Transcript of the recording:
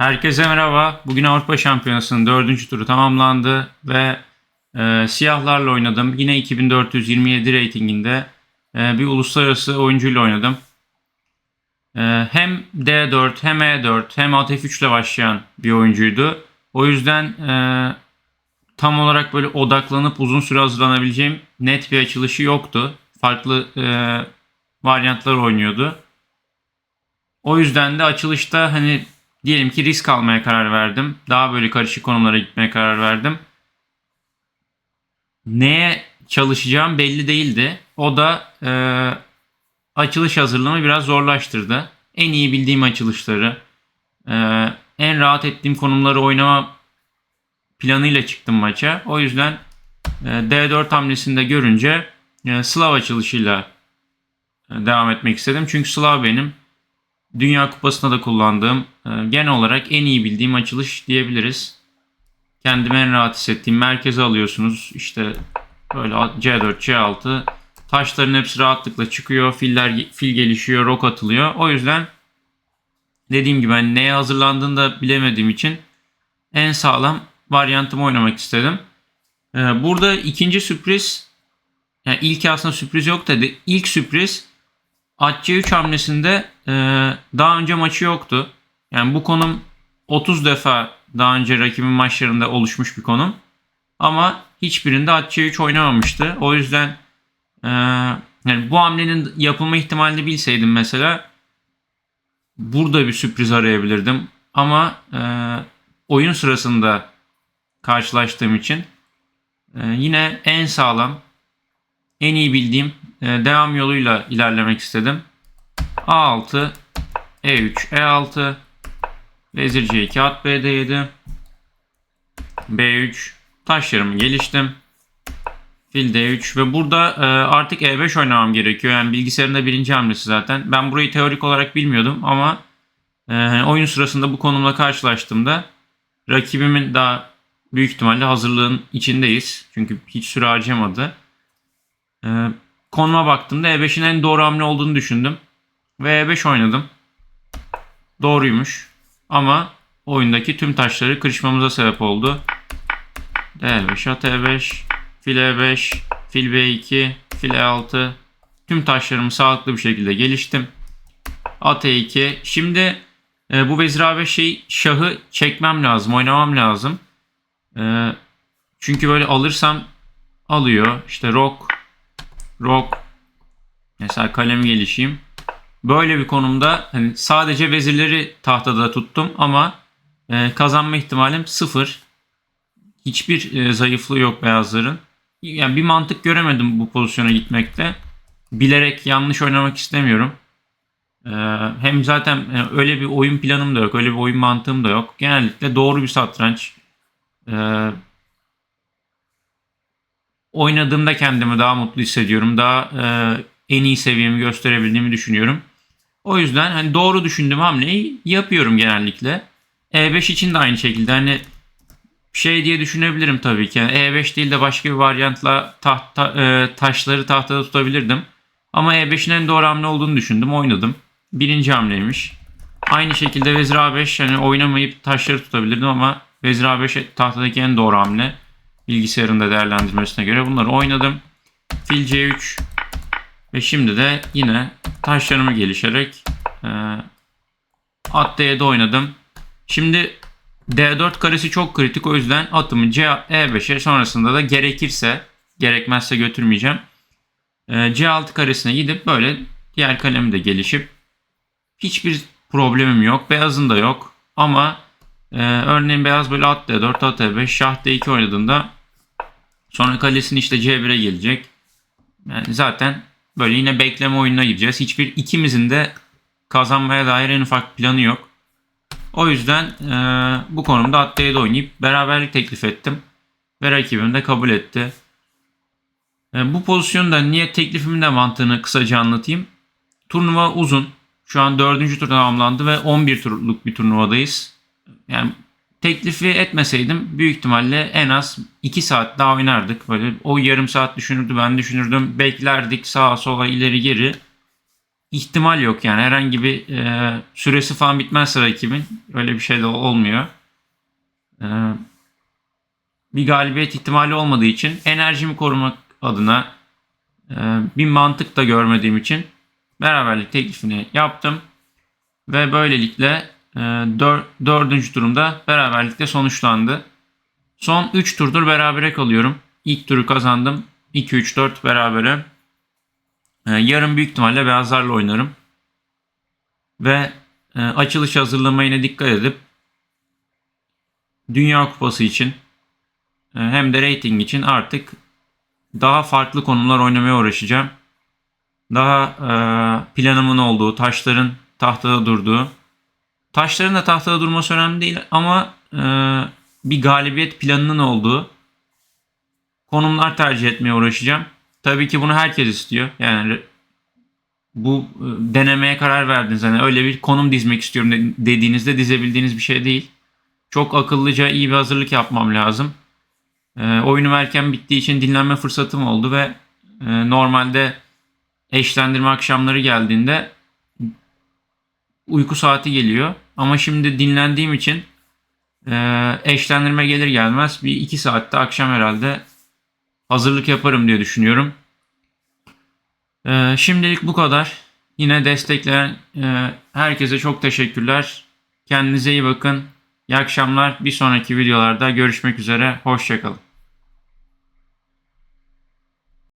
Herkese merhaba. Bugün Avrupa Şampiyonası'nın dördüncü turu tamamlandı ve e, siyahlarla oynadım. Yine 2427 reytinginde e, bir uluslararası oyuncuyla oynadım. E, hem D4 hem E4 hem at F3 ile başlayan bir oyuncuydu. O yüzden e, tam olarak böyle odaklanıp uzun süre hazırlanabileceğim net bir açılışı yoktu. Farklı e, varyantlar oynuyordu. O yüzden de açılışta hani diyelim ki risk almaya karar verdim. Daha böyle karışık konumlara gitmeye karar verdim. Neye çalışacağım belli değildi. O da e, açılış hazırlığımı biraz zorlaştırdı. En iyi bildiğim açılışları, e, en rahat ettiğim konumları oynama planıyla çıktım maça. O yüzden e, D4 hamlesinde görünce e, Slav açılışıyla e, devam etmek istedim. Çünkü Slav benim Dünya Kupası'nda da kullandığım, e, genel olarak en iyi bildiğim açılış diyebiliriz. Kendimi en rahat hissettiğim merkeze alıyorsunuz. İşte böyle C4, C6 taşların hepsi rahatlıkla çıkıyor. Filler fil gelişiyor, rok atılıyor. O yüzden dediğim gibi hani neye hazırlandığını da bilemediğim için en sağlam varyantımı oynamak istedim. E, burada ikinci sürpriz yani ilk aslında sürpriz yok dedi. İlk sürpriz At C3 hamlesinde e, daha önce maçı yoktu. Yani bu konum 30 defa daha önce rakibin maçlarında oluşmuş bir konum. Ama hiçbirinde at C3 oynamamıştı. O yüzden e, yani bu hamlenin yapılma ihtimalini bilseydim mesela burada bir sürpriz arayabilirdim. Ama e, oyun sırasında karşılaştığım için e, yine en sağlam, en iyi bildiğim e, devam yoluyla ilerlemek istedim. A6, E3, E6, Vezir C2, at B7, B3, taşlarımı geliştim. Fil D3 ve burada e, artık E5 oynamam gerekiyor. Yani bilgisayarında birinci hamlesi zaten. Ben burayı teorik olarak bilmiyordum ama e, hani oyun sırasında bu konumla karşılaştığımda rakibimin daha büyük ihtimalle hazırlığın içindeyiz. Çünkü hiç süre harcamadı. E, konuma baktığımda E5'in en doğru hamle olduğunu düşündüm. Ve E5 oynadım. Doğruymuş. Ama oyundaki tüm taşları kırışmamıza sebep oldu. D5, at E5, fil E5, fil B2, fil E6. Tüm taşlarımı sağlıklı bir şekilde geliştim. At E2. Şimdi e, bu vezir A5 şey şahı çekmem lazım, oynamam lazım. E, çünkü böyle alırsam alıyor. İşte rok, rok. Mesela kalem gelişeyim. Böyle bir konumda hani sadece vezirleri tahtada tuttum ama e, kazanma ihtimalim sıfır. Hiçbir e, zayıflığı yok beyazların. Yani bir mantık göremedim bu pozisyona gitmekte. Bilerek yanlış oynamak istemiyorum. E, hem zaten e, öyle bir oyun planım da yok, öyle bir oyun mantığım da yok. Genellikle doğru bir satranç. E, oynadığımda kendimi daha mutlu hissediyorum. Daha e, en iyi seviyemi gösterebildiğimi düşünüyorum. O yüzden hani doğru düşündüğüm hamleyi yapıyorum genellikle. E5 için de aynı şekilde hani şey diye düşünebilirim tabii ki. Yani E5 değil de başka bir varyantla taht, ta, e, taşları tahtada tutabilirdim. Ama E5'in en doğru hamle olduğunu düşündüm. Oynadım. Birinci hamleymiş. Aynı şekilde Vezir A5 hani oynamayıp taşları tutabilirdim ama Vezir A5 tahtadaki en doğru hamle. Bilgisayarın da değerlendirmesine göre bunları oynadım. Fil C3 ve şimdi de yine taşlarımı gelişerek e, at D7 oynadım. Şimdi D4 karesi çok kritik o yüzden atımı C, E5'e sonrasında da gerekirse gerekmezse götürmeyeceğim. E, C6 karesine gidip böyle diğer kalemi de gelişip hiçbir problemim yok. Beyazın da yok. Ama e, örneğin beyaz böyle at D4, at E5, şah D2 oynadığında sonra kalesini işte C1'e gelecek. Yani zaten Böyle yine bekleme oyununa gireceğiz. Hiçbir ikimizin de kazanmaya dair en ufak planı yok. O yüzden e, bu konumda da oynayıp beraberlik teklif ettim. Ve rakibim de kabul etti. E, bu pozisyonda niye teklifimin de mantığını kısaca anlatayım. Turnuva uzun. Şu an dördüncü tur tamamlandı ve 11 turluk bir turnuvadayız. Yani teklifi etmeseydim büyük ihtimalle en az 2 saat daha oynardık. Böyle o yarım saat düşünürdü ben düşünürdüm. Beklerdik sağa sola ileri geri. ihtimal yok yani herhangi bir e, süresi falan bitmezse rakibin öyle bir şey de olmuyor. E, bir galibiyet ihtimali olmadığı için enerjimi korumak adına e, bir mantık da görmediğim için beraberlik teklifini yaptım ve böylelikle dör, dördüncü turumda beraberlikte sonuçlandı. Son 3 turdur berabere kalıyorum. İlk turu kazandım. 2-3-4 berabere. Ee, yarın büyük ihtimalle beyazlarla oynarım. Ve e, açılış hazırlama yine dikkat edip Dünya Kupası için e, hem de rating için artık daha farklı konular oynamaya uğraşacağım. Daha e, planımın olduğu, taşların tahtada durduğu. Taşların da tahtada durması önemli değil ama e, bir galibiyet planının olduğu konumlar tercih etmeye uğraşacağım. Tabii ki bunu herkes istiyor. Yani bu e, denemeye karar verdiniz. Hani öyle bir konum dizmek istiyorum de- dediğinizde dizebildiğiniz bir şey değil. Çok akıllıca iyi bir hazırlık yapmam lazım. E, oyunum erken bittiği için dinlenme fırsatım oldu ve e, normalde eşlendirme akşamları geldiğinde uyku saati geliyor. Ama şimdi dinlendiğim için e, eşlendirme gelir gelmez bir iki saatte akşam herhalde hazırlık yaparım diye düşünüyorum. Ee, şimdilik bu kadar. Yine destekleyen e, herkese çok teşekkürler. Kendinize iyi bakın. İyi akşamlar. Bir sonraki videolarda görüşmek üzere. Hoşçakalın.